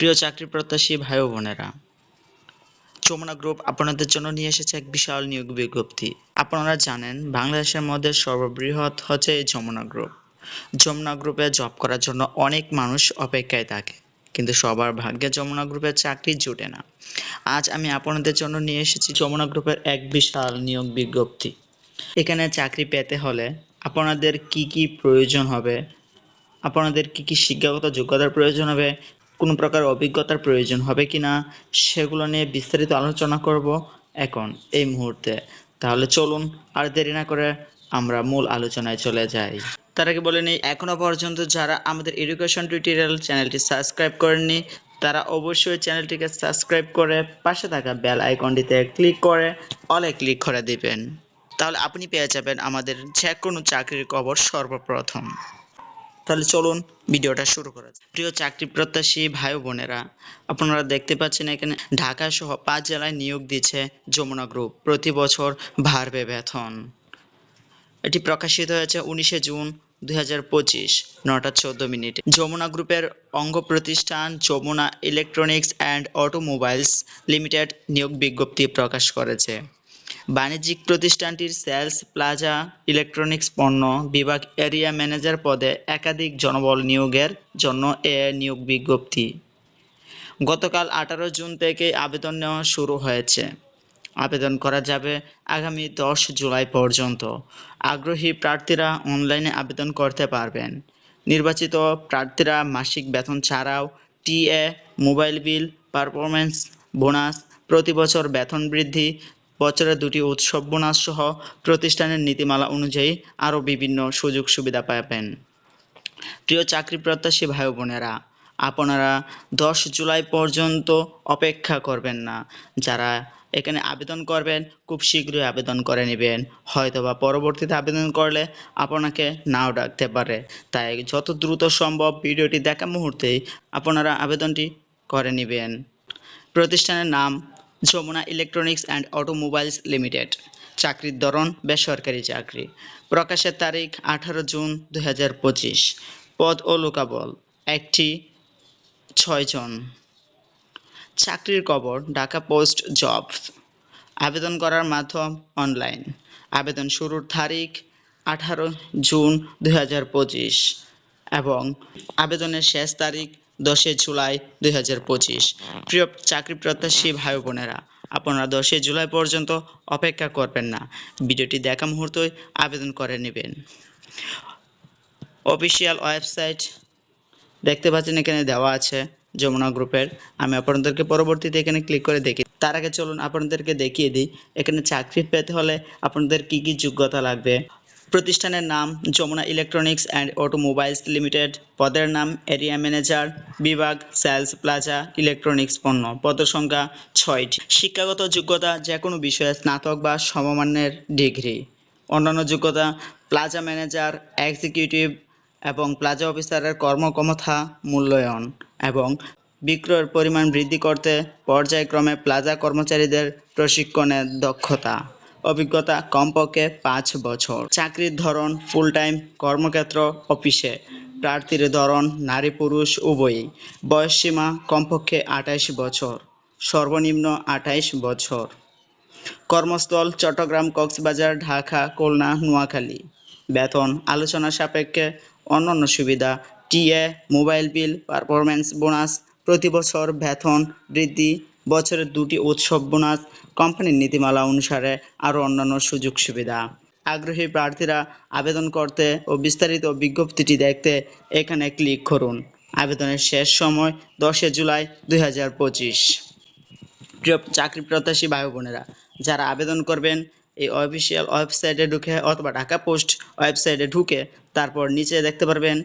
প্রিয় চাকরি প্রত্যাশী ভাই বোনেরা, যমুনা গ্রুপ আপনাদের জন্য নিয়ে এসেছে এক বিশাল নিয়োগ বিজ্ঞপ্তি। আপনারা জানেন, বাংলাদেশের মধ্যে সর্ববৃহৎ হচ্ছে এই যমুনা গ্রুপ। যমুনা গ্রুপে জব করার জন্য অনেক মানুষ অপেক্ষায় থাকে, কিন্তু সবার ভাগ্যে যমুনা গ্রুপের চাকরি জুটে না। আজ আমি আপনাদের জন্য নিয়ে এসেছি যমুনা গ্রুপের এক বিশাল নিয়োগ বিজ্ঞপ্তি। এখানে চাকরি পেতে হলে আপনাদের কি কি প্রয়োজন হবে? আপনাদের কি কি শিক্ষাগত যোগ্যতার প্রয়োজন হবে? কোনো প্রকার অভিজ্ঞতার প্রয়োজন হবে কিনা সেগুলো নিয়ে বিস্তারিত আলোচনা করব এখন, এই মুহূর্তে। তাহলে চলুন, আর দেরি না করে আমরা মূল আলোচনায় চলে যাই। তার আগে বলে নিই, এখনও পর্যন্ত যারা আমাদের এডুকেশন টিউটোরিয়াল চ্যানেলটি সাবস্ক্রাইব করেননি, তারা অবশ্যই চ্যানেলটিকে সাবস্ক্রাইব করে পাশে থাকা বেল আইকনটিতে ক্লিক করে অলে ক্লিক করে দিবেন। তাহলে আপনি পেয়ে যাবেন আমাদের যে কোনো চাকরির খবর সর্বপ্রথম। তাহলে চলুন ভিডিওটা শুরু করা। প্রিয় চাকরি প্রত্যাশী ভাই বোনেরা, আপনারা দেখতে পাচ্ছেন এখানে ঢাকা সহ পাঁচ জেলায় নিয়োগ দিচ্ছে যমুনা গ্রুপ প্রতি বছর ভারবে বেতন। এটি প্রকাশিত হয়েছে উনিশে জুন দুই হাজার পঁচিশ, নটা চোদ্দ মিনিটে। যমুনা গ্রুপের অঙ্গ প্রতিষ্ঠান Jamuna electronics and automobiles limited নিয়োগ বিজ্ঞপ্তি প্রকাশ করেছে। বাণিজ্যিক প্রতিষ্ঠানটির সেলস, প্লাজা, ইলেকট্রনিক্স, পণ্য বিভাগ, এরিয়া ম্যানেজার পদে একাধিক জনবল নিয়োগের জন্য এ নিয়োগ বিজ্ঞপ্তি। গতকাল আঠারো জুন থেকে আবেদন নেওয়া শুরু হয়েছে। আবেদন করা যাবে আগামী দশ জুলাই পর্যন্ত। আগ্রহী প্রার্থীরা অনলাইনে আবেদন করতে পারবেন। নির্বাচিত প্রার্থীরা মাসিক বেতন ছাড়াও TA mobile bill performance bonus, প্রতি বছর বেতন বৃদ্ধি বছরে দুটি উৎসব বোনাস সহ প্রতিষ্ঠানের নীতিমালা অনুযায়ী আরও বিভিন্ন সুযোগ সুবিধা পাবেন প্রিয় চাকরি প্রত্যাশী ভাই বোনেরা, আপনারা দশ জুলাই পর্যন্ত অপেক্ষা করবেন না। যারা এখানে আবেদন করবেন, খুব শীঘ্রই আবেদন করে নেবেন। হয়তোবা পরবর্তীতে আবেদন করলে আপনাকে নাও ডাকতে পারে। তাই যত দ্রুত সম্ভব ভিডিওটি দেখা মুহূর্তেই আপনারা আবেদনটি করে নেবেন। প্রতিষ্ঠানের নাম Jamuna electronics and automobiles limited. চাকরির ধরন, বেসরকারি চাকরি। প্রকাশের তারিখ, আঠারো জুন দুই হাজার পঁচিশ। পদ ও লোকাবল, একটি ছয়জন চাকরির কবর, ঢাকা পোস্ট জব আবেদন করার মাধ্যম অনলাইন। আবেদন শুরুর তারিখ, আঠারো জুন দুই হাজার পঁচিশ। এবং আবেদনের শেষ তারিখ দশই জুলাই দুই হাজার পঁচিশ। প্রিয় চাকরি প্রত্যাশী ভাই বোনেরা, আপনারা দশই জুলাই পর্যন্ত অপেক্ষা করবেন না। ভিডিওটি দেখা মুহূর্তই আবেদন করে নেবেন। অফিসিয়াল ওয়েবসাইট দেখতে পাচ্ছেন, এখানে দেওয়া আছে যমুনা গ্রুপের। আমি আপনাদেরকে পরবর্তীতে এখানে ক্লিক করে দেখি। তার আগে চলুন আপনাদেরকে দেখিয়ে দিই, এখানে চাকরি পেতে হলে আপনাদের কি কি যোগ্যতা লাগবে? প্রতিষ্ঠানের নাম Jamuna electronics and automobiles limited, পদের নাম এরিয়া ম্যানেজার, বিভাগ সেলস প্লাজা ইলেকট্রনিক্স পণ্য। পদের সংখ্যা ছয়টি। শিক্ষাগত যোগ্যতা যে কোনো বিষয়ে স্নাতক বা সমমানের ডিগ্রি। অন্যান্য যোগ্যতা প্লাজা ম্যানেজার, এক্সিকিউটিভ এবং প্লাজা অফিসারের কর্মক্ষমতা মূল্যায়ন এবং বিক্রয়ের পরিমাণ বৃদ্ধি করতে পর্যায়ক্রমে প্লাজা কর্মচারীদের প্রশিক্ষণের দক্ষতা। অভিজ্ঞতা কমপক্ষে পাঁচ বছর। চাকরির ধরন ফুল টাইম কর্মক্ষেত্র অফিসে। প্রার্থীর ধরন নারী পুরুষ উভয়ই। বয়সসীমা কমপক্ষে আঠাইশ বছর। সর্বনিম্ন আঠাইশ বছর। কর্মস্থল চট্টগ্রাম, কক্সবাজার, ঢাকা, খুলনা, নোয়াখালী। বেতন আলোচনা সাপেক্ষে অন্যান্য সুবিধা। TA, mobile bill performance bonus প্রতি বছর বেতন বৃদ্ধি বছরের দুটি উৎসব বোনাস, কোম্পানির নীতিমালা অনুসারে আরও অন্যান্য সুযোগ সুবিধা। আগ্রহী প্রার্থীরা আবেদন করতে ও বিস্তারিত বিজ্ঞপ্তিটি দেখতে এখানে ক্লিক করুন। আবেদনের শেষ সময় দশে জুলাই দুই হাজার পঁচিশ। প্রিয় চাকরি প্রত্যাশী ভাই বোনেরা যারা আবেদন করবেন, এই অফিসিয়াল ওয়েবসাইটে ঢুকে অথবা ঢাকা পোস্ট ওয়েবসাইটে ঢুকে তারপর নিচে দেখতে পারবেন,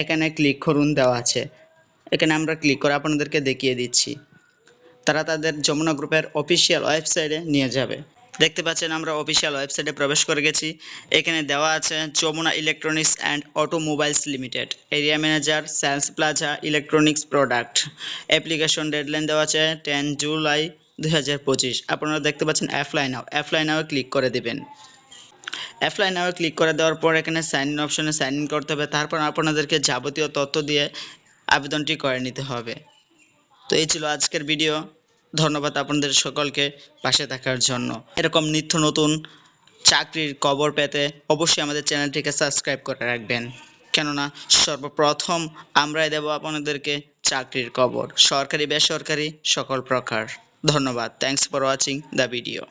এখানে ক্লিক করুন দেওয়া আছে। এখানে আমরা ক্লিক করে আপনাদেরকে দেখিয়ে দিচ্ছি। তারা তাদের যমুনা গ্রুপের অফিসিয়াল ওয়েবসাইটে নিয়ে যাবে। দেখতে পাচ্ছেন আমরা অফিসিয়াল ওয়েবসাইটে প্রবেশ করে গেছি। এখানে দেওয়া আছে Jamuna electronics and automobiles limited area manager sales plaza electronics product application deadline দেওয়া আছে টেন জুলাই দুই হাজার পঁচিশ। আপনারা দেখতে পাচ্ছেন apply now apply now click করে দেবেন। অ্যাপ্লাই নাও ক্লিক করে দেওয়ার পর এখানে সাইন ইন অপশনে সাইন ইন করতে হবে। তারপর আপনাদেরকে যাবতীয় তথ্য দিয়ে আবেদনটি করে নিতে হবে। তো এই ছিল আজকের ভিডিও। ধন্যবাদ আপনাদের সকলকে পাশে থাকার জন্য। এরকম নিত্য নতুন চাকরির খবর পেতে অবশ্যই আমাদের চ্যানেলটিকে সাবস্ক্রাইব করে রাখবেন। কেননা সর্বপ্রথম আমরাই দেব আপনাদেরকে চাকরির খবর। সরকারি, বেসরকারি সকল প্রকার। ধন্যবাদ। Thanks for watching the video